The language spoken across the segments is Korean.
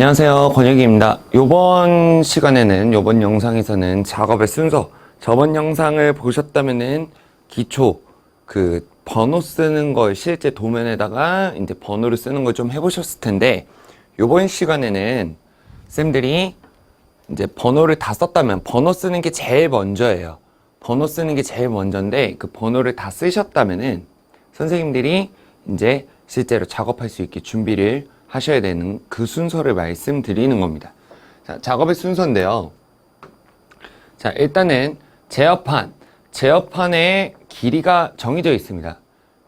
안녕하세요. 권혁입니다. 이번 시간에는 이번 영상에서는 작업의 순서 저번 영상을 보셨다면은 기초 그 번호 쓰는 걸 실제 도면에다가 이제 번호를 쓰는 걸 좀 해보셨을 텐데 이번 시간에는 쌤들이 이제 번호를 다 썼다면 번호 쓰는 게 제일 먼저예요. 번호 쓰는 게 제일 먼저인데 그 번호를 다 쓰셨다면은 선생님들이 이제 실제로 작업할 수 있게 준비를 하셔야 되는 그 순서를 말씀드리는 겁니다. 자, 작업의 순서인데요. 자, 일단은 제어판. 제어판의 길이가 정해져 있습니다.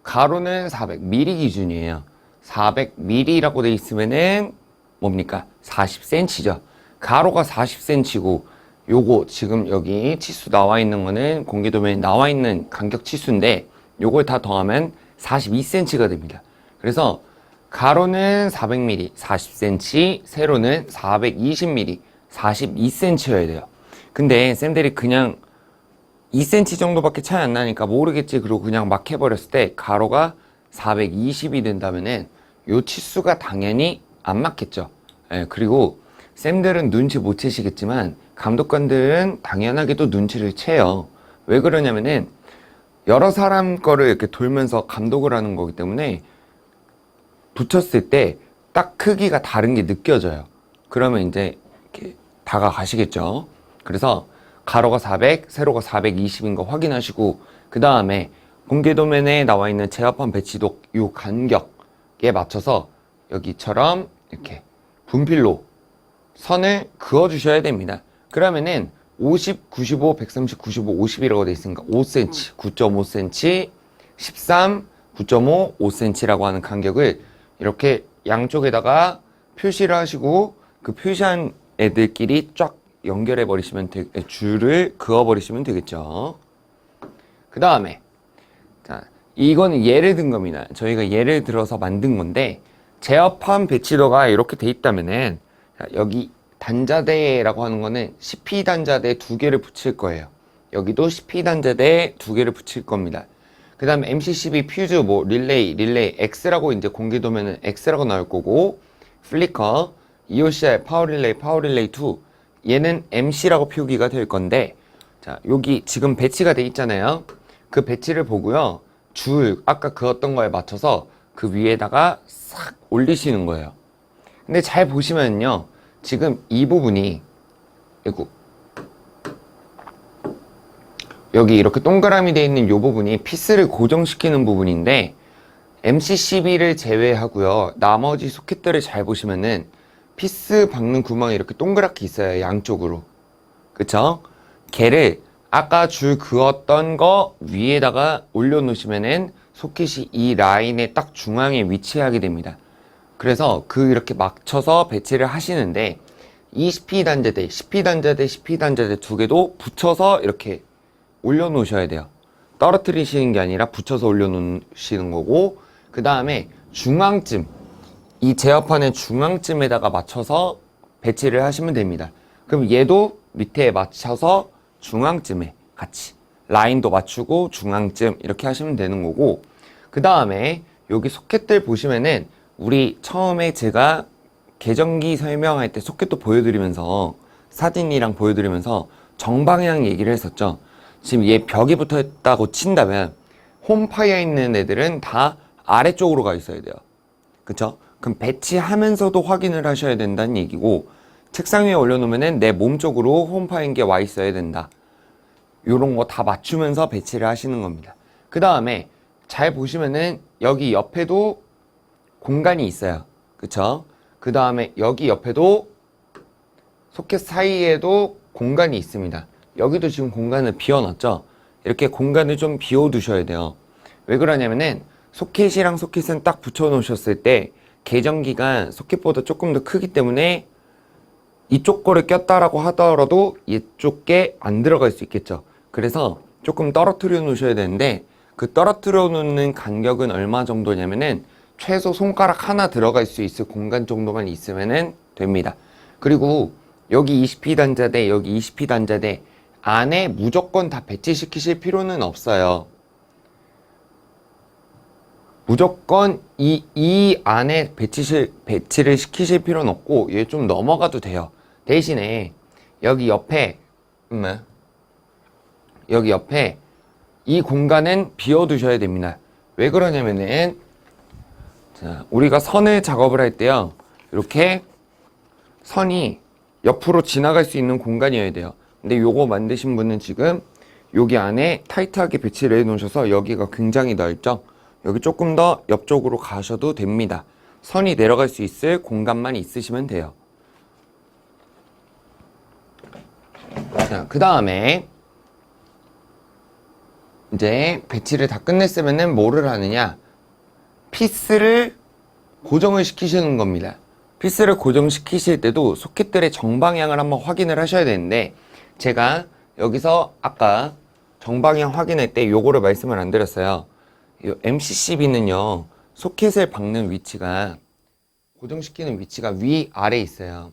가로는 400mm 기준이에요. 400mm라고 돼 있으면은 뭡니까? 40cm죠. 가로가 40cm고 요거 지금 여기 치수 나와 있는 거는 공개 도면에 나와 있는 간격 치수인데 요걸 다 더하면 42cm가 됩니다. 그래서 가로는 400mm, 40cm, 세로는 420mm, 42cm여야 돼요. 근데 쌤들이 그냥 2cm 정도밖에 차이 안 나니까 모르겠지 그러고 그냥 막 해버렸을 때 가로가 420이 된다면은 요 치수가 당연히 안 맞겠죠. 예, 그리고 쌤들은 눈치 못 채시겠지만 감독관들은 당연하게도 눈치를 채요. 왜 그러냐면은 여러 사람 거를 이렇게 돌면서 감독을 하는 거기 때문에 붙였을 때 딱 크기가 다른 게 느껴져요. 그러면 이제 이렇게 다가가시겠죠. 그래서 가로가 400, 세로가 420인 거 확인하시고 그 다음에 공개 도면에 나와 있는 제어판 배치도 요 간격에 맞춰서 여기처럼 이렇게 분필로 선을 그어 주셔야 됩니다. 그러면은 50, 95, 130, 95, 50이라고 돼 있으니까 5cm, 9.5cm, 13, 9.5, 5cm라고 하는 간격을 이렇게 양쪽에다가 표시를 하시고 그 표시한 애들끼리 쫙 연결해 버리시면 되, 줄을 그어 버리시면 되겠죠. 그 다음에 자 이거는 예를 든 겁니다. 저희가 예를 들어서 만든 건데 제어판 배치도가 이렇게 돼 있다면은 자, 여기 단자대라고 하는 거는 CP 단자대 두 개를 붙일 거예요. 여기도 CP 단자대 두 개를 붙일 겁니다. 그 다음에 MCCB 퓨즈 뭐 릴레이 릴레이 X라고 이제 공개 도면은 X라고 나올 거고 플리커 EOCR 파워 릴레이 파워 릴레이 2 얘는 MC라고 표기가 될 건데 자 여기 지금 배치가 돼 있잖아요. 그 배치를 보고요. 줄 아까 그었던 거에 맞춰서 그 위에다가 싹 올리시는 거예요. 근데 잘 보시면요 지금 이 부분이 이거 여기 이렇게 동그라미 되어 있는 이 부분이 피스를 고정시키는 부분인데 MCCB를 제외하고요. 나머지 소켓들을 잘 보시면은 피스 박는 구멍이 이렇게 동그랗게 있어요. 양쪽으로. 그쵸? 걔를 아까 줄 그었던 거 위에다가 올려놓으시면은 소켓이 이 라인의 딱 중앙에 위치하게 됩니다. 그래서 그 이렇게 맞춰서 배치를 하시는데 이 CP 단자대, CP 단자대, CP 단자대 두 개도 붙여서 이렇게 올려놓으셔야 돼요. 떨어뜨리시는 게 아니라 붙여서 올려놓으시는 거고 그 다음에 중앙쯤 이 제어판의 중앙쯤에다가 맞춰서 배치를 하시면 됩니다. 그럼 얘도 밑에 맞춰서 중앙쯤에 같이 라인도 맞추고 중앙쯤 이렇게 하시면 되는 거고 그 다음에 여기 소켓들 보시면은 우리 처음에 제가 계정기 설명할 때 소켓도 보여드리면서 사진이랑 보여드리면서 정방향 얘기를 했었죠. 지금 얘 벽이 붙어 있다고 친다면 홈파이에 있는 애들은 다 아래쪽으로 가 있어야 돼요. 그쵸? 그럼 배치하면서도 확인을 하셔야 된다는 얘기고 책상 위에 올려놓으면 내 몸 쪽으로 홈파인 게 와 있어야 된다. 요런 거 다 맞추면서 배치를 하시는 겁니다. 그 다음에 잘 보시면은 여기 옆에도 공간이 있어요. 그쵸? 그 다음에 여기 옆에도 소켓 사이에도 공간이 있습니다. 여기도 지금 공간을 비워놨죠? 이렇게 공간을 좀 비워두셔야 돼요. 왜 그러냐면은 소켓이랑 소켓은 딱 붙여놓으셨을 때 계정기가 소켓보다 조금 더 크기 때문에 이쪽 거를 꼈다라고 하더라도 이쪽 게 안 들어갈 수 있겠죠. 그래서 조금 떨어뜨려 놓으셔야 되는데 그 떨어뜨려 놓는 간격은 얼마 정도냐면은 최소 손가락 하나 들어갈 수 있을 공간 정도만 있으면은 됩니다. 그리고 여기 20P 단자대, 여기 20P 단자대 안에 무조건 다 배치시키실 필요는 없어요. 무조건 이, 이 안에 배치실, 배치를 시키실 필요는 없고, 얘 좀 넘어가도 돼요. 대신에, 여기 옆에, 음, 여기 옆에, 이 공간은 비워두셔야 됩니다. 왜 그러냐면은, 자, 우리가 선을 작업을 할 때요, 이렇게 선이 옆으로 지나갈 수 있는 공간이어야 돼요. 근데 요거 만드신 분은 지금 여기 안에 타이트하게 배치를 해 놓으셔서 여기가 굉장히 넓죠? 여기 조금 더 옆쪽으로 가셔도 됩니다. 선이 내려갈 수 있을 공간만 있으시면 돼요. 자, 그 다음에 이제 배치를 다 끝냈으면은 뭐를 하느냐? 피스를 고정을 시키시는 겁니다. 피스를 고정시키실 때도 소켓들의 정방향을 한번 확인을 하셔야 되는데 제가 여기서 아까 정방향 확인할 때 요거를 말씀을 안 드렸어요. 이 MCCB는요 소켓을 박는 위치가 고정시키는 위치가 위 아래 있어요.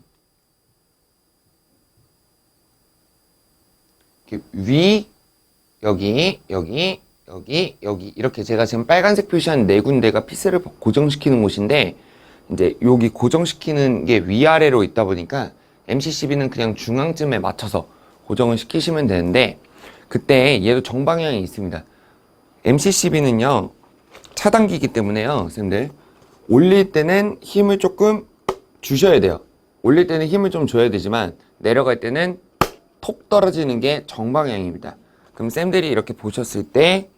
위 여기 여기 여기 여기 이렇게 제가 지금 빨간색 표시한 네 군데가 피스를 고정시키는 곳인데 이제 여기 고정시키는 게 위아래로 있다 보니까 MCCB는 그냥 중앙쯤에 맞춰서 고정을 시키시면 되는데 그때 얘도 정방향이 있습니다. MCCB는요 차단기이기 때문에요 선생님들 올릴 때는 힘을 조금 주셔야 돼요. 올릴 때는 힘을 좀 줘야 되지만 내려갈 때는 톡 떨어지는 게 정방향입니다. 그럼 쌤들이 이렇게 보셨을 때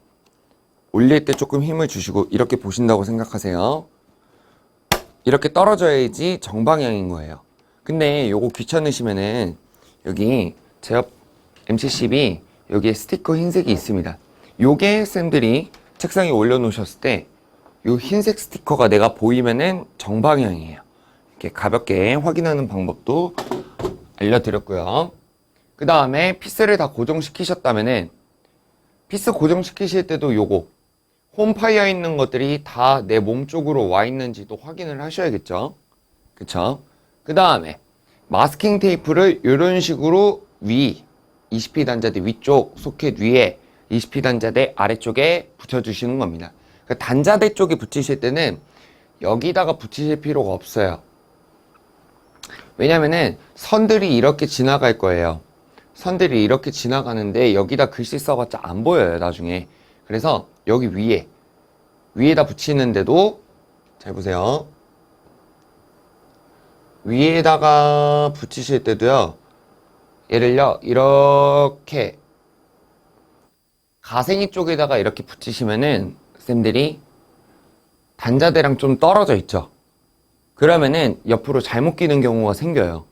올릴 때 조금 힘을 주시고 이렇게 보신다고 생각하세요. 이렇게 떨어져야지 정방향인 거예요. 근데 요거 귀찮으시면은 여기 제가 MCCB 여기에 스티커 흰색이 있습니다. 요게 쌤들이 책상에 올려놓으셨을 때 요 흰색 스티커가 내가 보이면은 정방향이에요. 이렇게 가볍게 확인하는 방법도 알려드렸고요. 그 다음에 피스를 다 고정시키셨다면은 피스 고정시키실 때도 요거 홈파이어 있는 것들이 다 내 몸 쪽으로 와 있는지도 확인을 하셔야겠죠. 그쵸? 그 다음에 마스킹 테이프를 이런 식으로 위 20P 단자대 위쪽 소켓 위에 20P 단자대 아래쪽에 붙여주시는 겁니다. 그 단자대 쪽에 붙이실 때는 여기다가 붙이실 필요가 없어요. 왜냐면은 선들이 이렇게 지나갈 거예요. 선들이 이렇게 지나가는데 여기다 글씨 써봤자 안 보여요 나중에 그래서 여기 위에 위에다 붙이는데도 잘 보세요 위에다가 붙이실 때도요 예를요 이렇게 가생이 쪽에다가 이렇게 붙이시면은 쌤들이 단자대랑 좀 떨어져 있죠 그러면은 옆으로 잘못 끼는 경우가 생겨요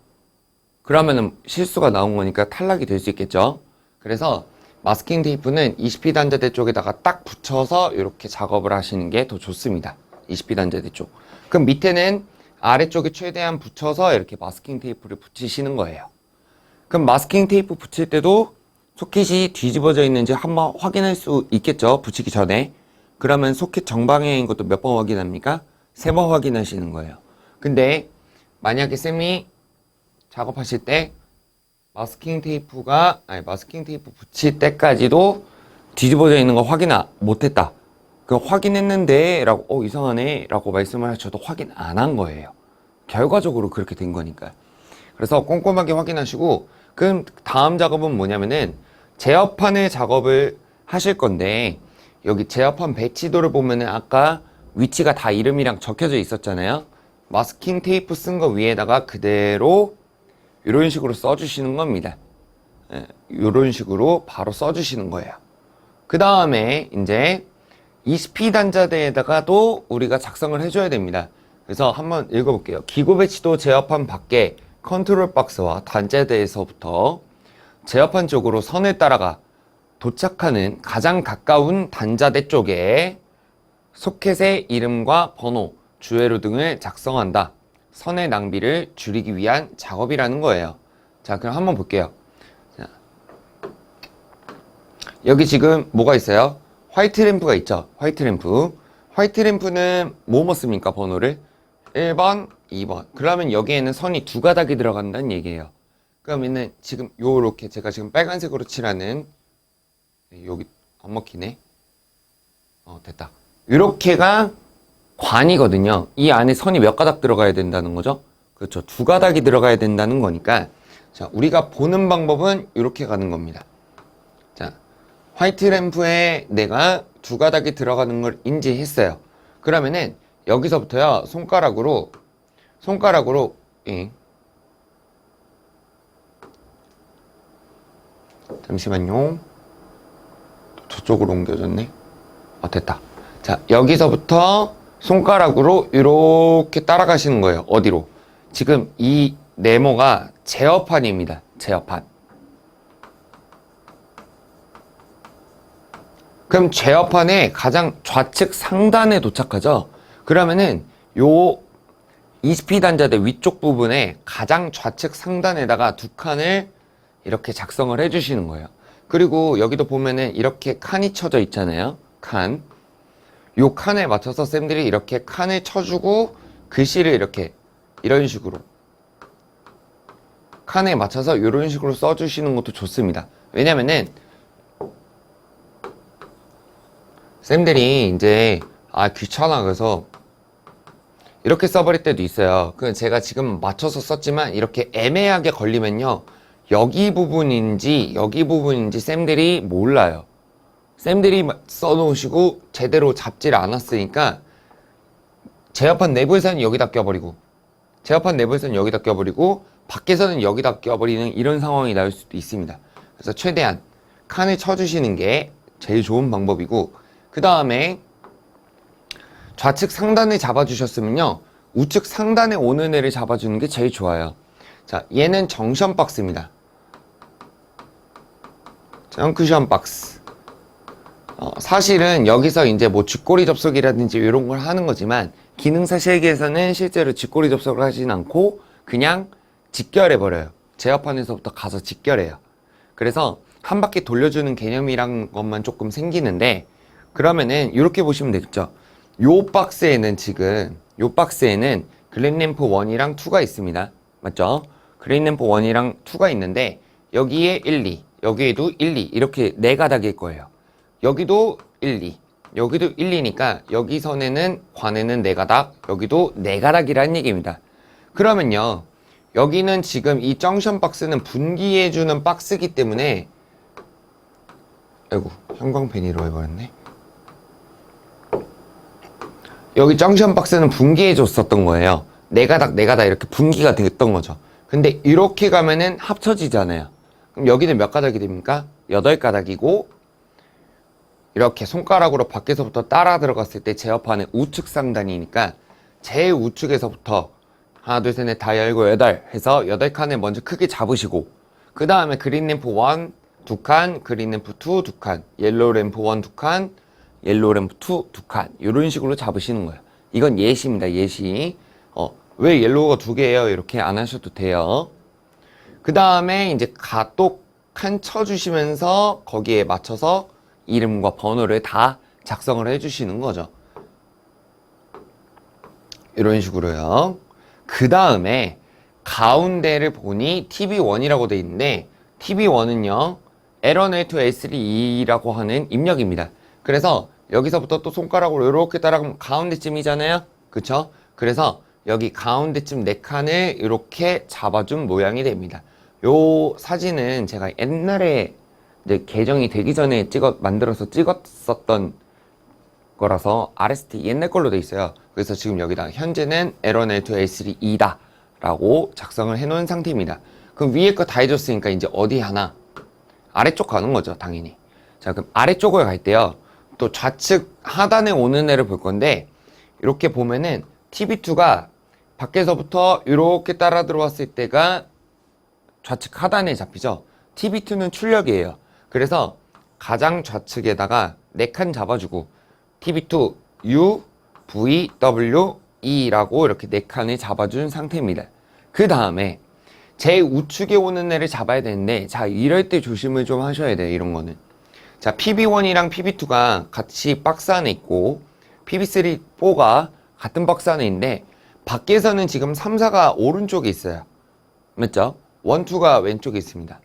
그러면은 실수가 나온 거니까 탈락이 될 수 있겠죠. 그래서 마스킹 테이프는 20P 단자대 쪽에다가 딱 붙여서 이렇게 작업을 하시는 게 더 좋습니다. 20P 단자대 쪽. 그럼 밑에는 아래쪽에 최대한 붙여서 이렇게 마스킹 테이프를 붙이시는 거예요. 그럼 마스킹 테이프 붙일 때도 소켓이 뒤집어져 있는지 한번 확인할 수 있겠죠. 붙이기 전에. 그러면 소켓 정방향인 것도 몇 번 확인합니까? 세 번 확인하시는 거예요. 근데 만약에 쌤이 작업하실 때 마스킹 테이프가 아니 마스킹 테이프 붙일 때까지도 뒤집어져 있는 거 확인 아- 못했다. 그 확인했는데 라고 어 이상하네 라고 말씀을 하셔도 확인 안 한 거예요. 결과적으로 그렇게 된 거니까. 그래서 꼼꼼하게 확인하시고 그럼 다음 작업은 뭐냐면은 제어판을 작업을 하실 건데 여기 제어판 배치도를 보면은 아까 위치가 다 이름이랑 적혀져 있었잖아요. 마스킹 테이프 쓴 거 위에다가 그대로 이런 식으로 써주시는 겁니다. 예, 이런 식으로 바로 써주시는 거예요. 그 다음에 이제 20P 단자대에다가도 우리가 작성을 해줘야 됩니다. 그래서 한번 읽어볼게요. 기고 배치도 제어판 밖에 컨트롤 박스와 단자대에서부터 제어판 쪽으로 선을 따라가 도착하는 가장 가까운 단자대 쪽에 소켓의 이름과 번호, 주회로 등을 작성한다. 선의 낭비를 줄이기 위한 작업이라는 거예요. 자, 그럼 한번 볼게요. 자, 여기 지금 뭐가 있어요? 화이트 램프가 있죠? 화이트 램프. 화이트 램프는 뭐 뭐 씁니까? 번호를? 1번, 2번. 그러면 여기에는 선이 두 가닥이 들어간다는 얘기예요. 그러면은 지금 요렇게 제가 지금 빨간색으로 칠하는 네, 여기 안 먹히네. 어, 됐다. 이렇게가 관이거든요. 이 안에 선이 몇 가닥 들어가야 된다는 거죠? 그렇죠. 두 가닥이 들어가야 된다는 거니까 자, 우리가 보는 방법은 이렇게 가는 겁니다. 자, 화이트 램프에 내가 두 가닥이 들어가는 걸 인지했어요. 그러면은 여기서부터요 손가락으로 손가락으로 잉. 잠시만요. 저쪽으로 옮겨졌네. 아 됐다. 자 여기서부터 손가락으로 이렇게 따라가시는 거예요. 어디로? 지금 이 네모가 제어판입니다. 제어판. 그럼 제어판의 가장 좌측 상단에 도착하죠. 그러면은 요 ESP 단자대 위쪽 부분에 가장 좌측 상단에다가 두 칸을 이렇게 작성을 해주시는 거예요. 그리고 여기도 보면은 이렇게 칸이 쳐져 있잖아요. 칸. 요 칸에 맞춰서 쌤들이 이렇게 칸을 쳐주고 글씨를 이렇게 이런 식으로 칸에 맞춰서 이런 식으로 써주시는 것도 좋습니다. 왜냐면은 쌤들이 이제 아 귀찮아 그래서 이렇게 써버릴 때도 있어요. 그 제가 지금 맞춰서 썼지만 이렇게 애매하게 걸리면요. 여기 부분인지 여기 부분인지 쌤들이 몰라요. 쌤들이 써놓으시고 제대로 잡지를 않았으니까 제어판 내부에서는 여기다 껴버리고 제어판 내부에서는 여기다 껴버리고 밖에서는 여기다 껴버리는 이런 상황이 나올 수도 있습니다. 그래서 최대한 칸을 쳐주시는 게 제일 좋은 방법이고 그 다음에 좌측 상단을 잡아주셨으면요 우측 상단에 오는 애를 잡아주는 게 제일 좋아요. 자 얘는 정션 박스입니다. 정크션 박스. 어, 사실은 여기서 이제 뭐 쥐꼬리 접속이라든지 이런 걸 하는 거지만 기능사 실기에서는 실제로 쥐꼬리 접속을 하진 않고 그냥 직결해 버려요. 제어판에서부터 가서 직결해요. 그래서 한 바퀴 돌려주는 개념이란 것만 조금 생기는데 그러면은 이렇게 보시면 되겠죠. 요 박스에는 지금 요 박스에는 글램램프 1이랑 2가 있습니다. 맞죠? 그린램프 1이랑 2가 있는데 여기에 1, 2, 여기에도 1, 2 이렇게 네 가닥일 거예요. 여기도 1, 2, 여기도 1, 2니까 여기 선에는 관에는 네 가닥, 여기도 네 가닥이라는 얘기입니다. 그러면요. 여기는 지금 이 정션 박스는 분기해주는 박스기 때문에 아이고 형광펜이로 해버렸네. 여기 정션 박스는 분기해 줬었던 거예요. 네 가닥, 네 가닥 이렇게 분기가 됐던 거죠. 근데 이렇게 가면은 합쳐지잖아요. 그럼 여기는 몇 가닥이 됩니까? 여덟 가닥이고 이렇게 손가락으로 밖에서부터 따라 들어갔을 때 제어판의 우측 상단이니까 제일 우측에서부터 하나, 둘, 셋, 넷, 다 열고 여덟 해서 여덟 칸을 먼저 크게 잡으시고 그 다음에 그린 램프 1 두 칸, 그린 램프 2 두 칸, 옐로우 램프 1 두 칸, 옐로우 램프 2 두 칸 이런 식으로 잡으시는 거예요. 이건 예시입니다. 예시. 어, 왜 옐로우가 두 개예요? 이렇게 안 하셔도 돼요. 그 다음에 이제 가또 칸 쳐주시면서 거기에 맞춰서 이름과 번호를 다 작성을 해주시는 거죠. 이런 식으로요. 그 다음에 가운데를 보니 TV1이라고 돼 있는데 TV1은요 에러네이트 S3E라고 하는 입력입니다. 그래서 여기서부터 또 손가락으로 이렇게 따라가면 가운데쯤이잖아요. 그쵸? 그래서 여기 가운데쯤 네 칸을 이렇게 잡아준 모양이 됩니다. 요 사진은 제가 옛날에 이제 개정이 되기 전에 찍어 만들어서 찍었었던 거라서 RST 옛날 걸로 돼 있어요. 그래서 지금 여기다 현재는 에러네이트 S3E다 라고 작성을 해 놓은 상태입니다. 그럼 위에 거 다 해줬으니까 이제 어디 하나 아래쪽 가는 거죠, 당연히. 자, 그럼 아래쪽을 갈 때요. 또 좌측 하단에 오는 애를 볼 건데 이렇게 보면은 TB2가 밖에서부터 이렇게 따라 들어왔을 때가 좌측 하단에 잡히죠. TB2는 출력이에요. 그래서 가장 좌측에다가 네칸 잡아주고 TB2 U, V, W, E라고 이렇게 네 칸을 잡아준 상태입니다. 그 다음에 제일 우측에 오는 애를 잡아야 되는데 자 이럴 때 조심을 좀 하셔야 돼요. 이런 거는. 자 PB1이랑 PB2가 같이 박스 안에 있고 PB3, 4가 같은 박스 안에 있는데 밖에서는 지금 3, 4가 오른쪽에 있어요. 맞죠? 1, 2가 왼쪽에 있습니다.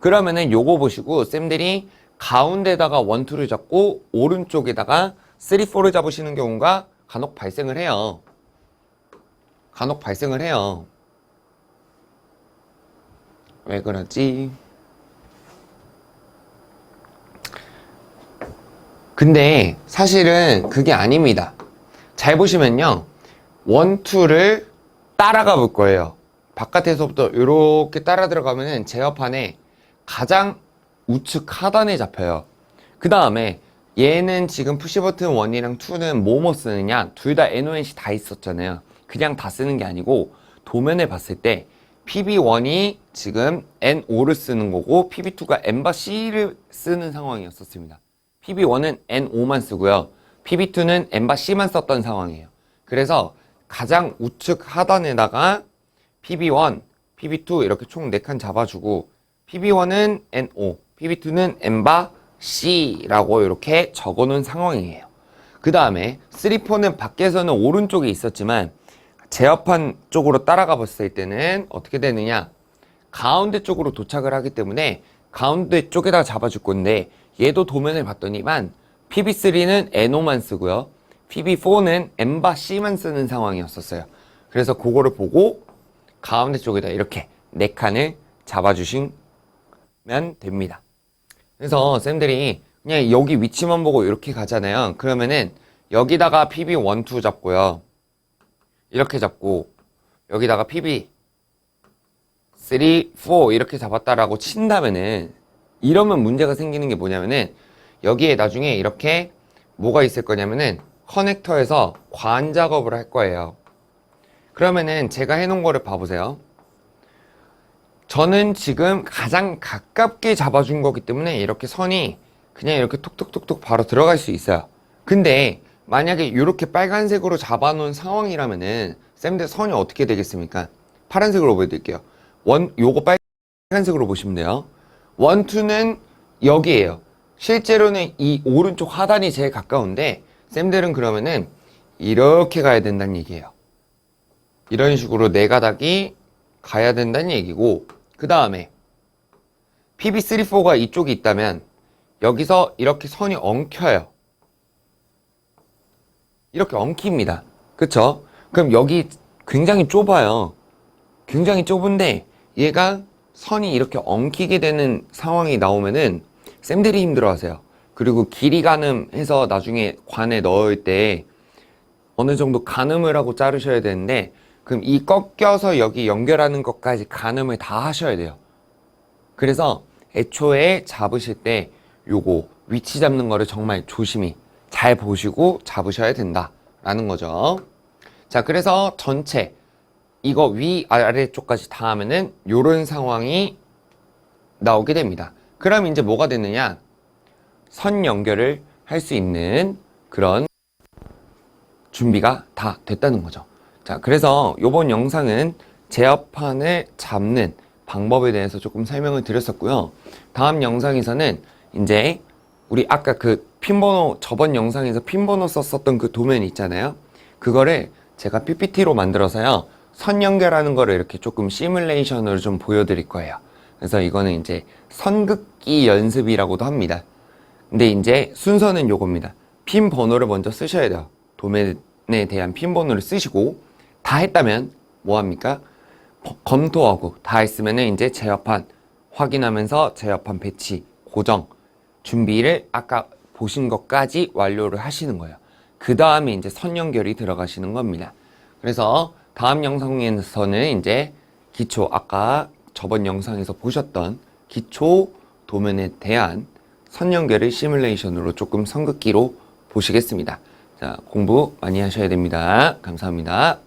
그러면은 요거 보시고 쌤들이 가운데다가 1, 2를 잡고 오른쪽에다가 3, 4를 잡으시는 경우가 간혹 발생을 해요. 간혹 발생을 해요. 왜 그러지? 근데 사실은 그게 아닙니다. 잘 보시면요. 원, 투를 따라가 볼 거예요. 바깥에서부터 이렇게 따라 들어가면은 제어판에 가장 우측 하단에 잡혀요. 그 다음에 얘는 지금 푸시 버튼 1이랑 2는 뭐뭐 쓰느냐? 둘 다 NONC 다 있었잖아요. 그냥 다 쓰는 게 아니고 도면을 봤을 때 PB1이 지금 N5를 쓰는 거고 PB2가 N바 C를 쓰는 상황이었었습니다. PB1은 N5만 쓰고요. PB2는 N바 C만 썼던 상황이에요. 그래서 가장 우측 하단에다가 PB1, PB2 이렇게 총 4칸 잡아주고 PB1은 N5, PB2는 N바 C라고 이렇게 적어놓은 상황이에요. 그 다음에 3, 4는 밖에서는 오른쪽에 있었지만 제어판 쪽으로 따라가 봤을 때는 어떻게 되느냐 가운데 쪽으로 도착을 하기 때문에 가운데 쪽에다 잡아줄 건데 얘도 도면을 봤더니만 PB3는 NO만 쓰고요. PB4는 N바 C만 쓰는 상황이었었어요. 그래서 그거를 보고 가운데 쪽에다 이렇게 네 칸을 잡아주시면 됩니다. 그래서 쌤들이 그냥 여기 위치만 보고 이렇게 가잖아요. 그러면은 여기다가 PB1, 2 잡고요. 이렇게 잡고 여기다가 PB 3, 4 이렇게 잡았다라고 친다면은 이러면 문제가 생기는 게 뭐냐면은 여기에 나중에 이렇게 뭐가 있을 거냐면은 커넥터에서 관 작업을 할 거예요. 그러면은 제가 해놓은 거를 봐보세요. 저는 지금 가장 가깝게 잡아준 거기 때문에 이렇게 선이 그냥 이렇게 톡톡톡톡 바로 들어갈 수 있어요. 근데 만약에 이렇게 빨간색으로 잡아놓은 상황이라면은 쌤들 선이 어떻게 되겠습니까? 파란색으로 보여드릴게요. 원 요거 빨간색으로 보시면 돼요. 원, 투는 여기에요. 실제로는 이 오른쪽 하단이 제일 가까운데 쌤들은 그러면은 이렇게 가야 된다는 얘기예요. 이런 식으로 네 가닥이 가야 된다는 얘기고 그 다음에 PB3, 4가 이쪽에 있다면 여기서 이렇게 선이 엉켜요. 이렇게 엉킵니다. 그쵸? 그럼 여기 굉장히 좁아요. 굉장히 좁은데 얘가 선이 이렇게 엉키게 되는 상황이 나오면은 쌤들이 힘들어 하세요. 그리고 길이 가늠 해서 나중에 관에 넣을 때 어느 정도 가늠을 하고 자르셔야 되는데 그럼 이 꺾여서 여기 연결하는 것까지 가늠을 다 하셔야 돼요. 그래서 애초에 잡으실 때 요거 위치 잡는 거를 정말 조심히 잘 보시고 잡으셔야 된다라는 거죠. 자, 그래서 전체 이거 위 아래쪽까지 다 하면은 요런 상황이 나오게 됩니다. 그럼 이제 뭐가 됐느냐? 선 연결을 할 수 있는 그런 준비가 다 됐다는 거죠. 자, 그래서 요번 영상은 제어판을 잡는 방법에 대해서 조금 설명을 드렸었고요. 다음 영상에서는 이제 우리 아까 그 핀번호 저번 영상에서 핀번호 썼었던 그 도면 있잖아요. 그거를 제가 PPT로 만들어서요. 선 연결하는 거를 이렇게 조금 시뮬레이션으로 좀 보여드릴 거예요. 그래서 이거는 이제 선긋기 연습이라고도 합니다. 근데 이제 순서는 요겁니다. 핀 번호를 먼저 쓰셔야 돼요. 도면에 대한 핀 번호를 쓰시고 다 했다면 뭐 합니까? 거- 검토하고 다 했으면은 이제 제어판 확인하면서 제어판 배치, 고정, 준비를 아까 보신 것까지 완료를 하시는 거예요. 그 다음에 이제 선 연결이 들어가시는 겁니다. 그래서 다음 영상에서는 이제 기초, 아까 저번 영상에서 보셨던 기초 도면에 대한 선 연결을 시뮬레이션으로 조금 선긋기로 보시겠습니다. 자, 공부 많이 하셔야 됩니다. 감사합니다.